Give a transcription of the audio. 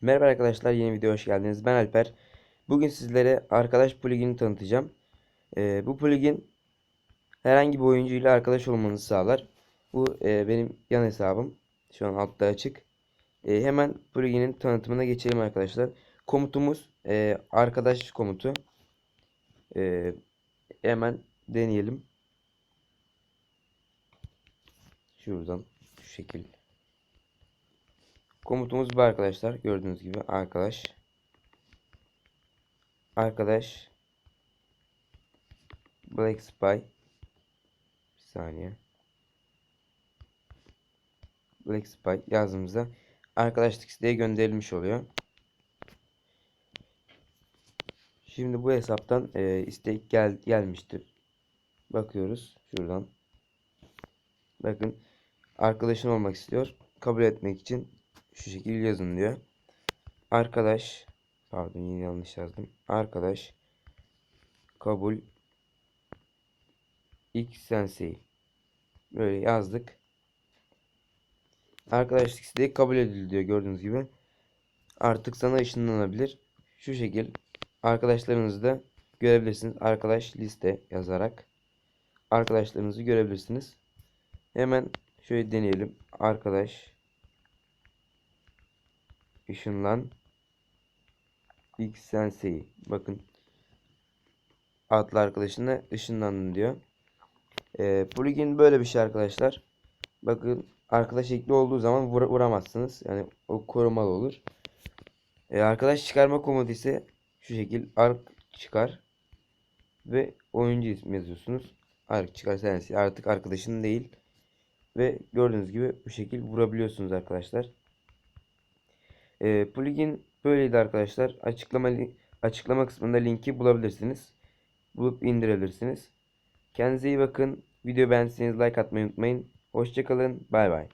Merhaba arkadaşlar yeni videoya hoş geldiniz. Ben Alper. Bugün sizlere arkadaş plugin'i tanıtacağım. Ee, bu plugin herhangi bir oyuncuyla arkadaş olmanızı sağlar. Bu e, benim yan hesabım. Şu an altta açık. E, hemen plugin'in tanıtımına geçelim arkadaşlar. Komutumuz e, arkadaş komutu. E, hemen deneyelim. Şuradan şu şekil. Komutumuz bu arkadaşlar. Gördüğünüz gibi arkadaş. Arkadaş. Black Spy. Bir saniye. Black Spy yazdığımızda arkadaşlık isteği gönderilmiş oluyor. Şimdi bu hesaptan e, istek gel gelmiştir. Bakıyoruz şuradan. Bakın arkadaşın olmak istiyor. Kabul etmek için şu şekilde yazın diyor. Arkadaş pardon yine yanlış yazdım. Arkadaş kabul X sensei böyle yazdık. Arkadaşlık isteği kabul edildi diyor gördüğünüz gibi. Artık sana ışınlanabilir. Şu şekil arkadaşlarınızı da görebilirsiniz. Arkadaş liste yazarak arkadaşlarınızı görebilirsiniz. Hemen şöyle deneyelim. Arkadaş ışınlan X Sensei. Bakın adlı arkadaşına ışınlandın diyor. Ee, plugin böyle bir şey arkadaşlar. Bakın arkadaş ekli olduğu zaman vur vuramazsınız. Yani o korumalı olur. Ee, arkadaş çıkarma komutu ise şu şekil ark çıkar ve oyuncu ismi yazıyorsunuz. Ark çıkar sensi artık arkadaşın değil. Ve gördüğünüz gibi bu şekil vurabiliyorsunuz arkadaşlar. E, plugin böyleydi arkadaşlar. Açıklama açıklama kısmında linki bulabilirsiniz. Bulup indirebilirsiniz. Kendinize iyi bakın. Video beğendiyseniz like atmayı unutmayın. Hoşçakalın. Bay bay.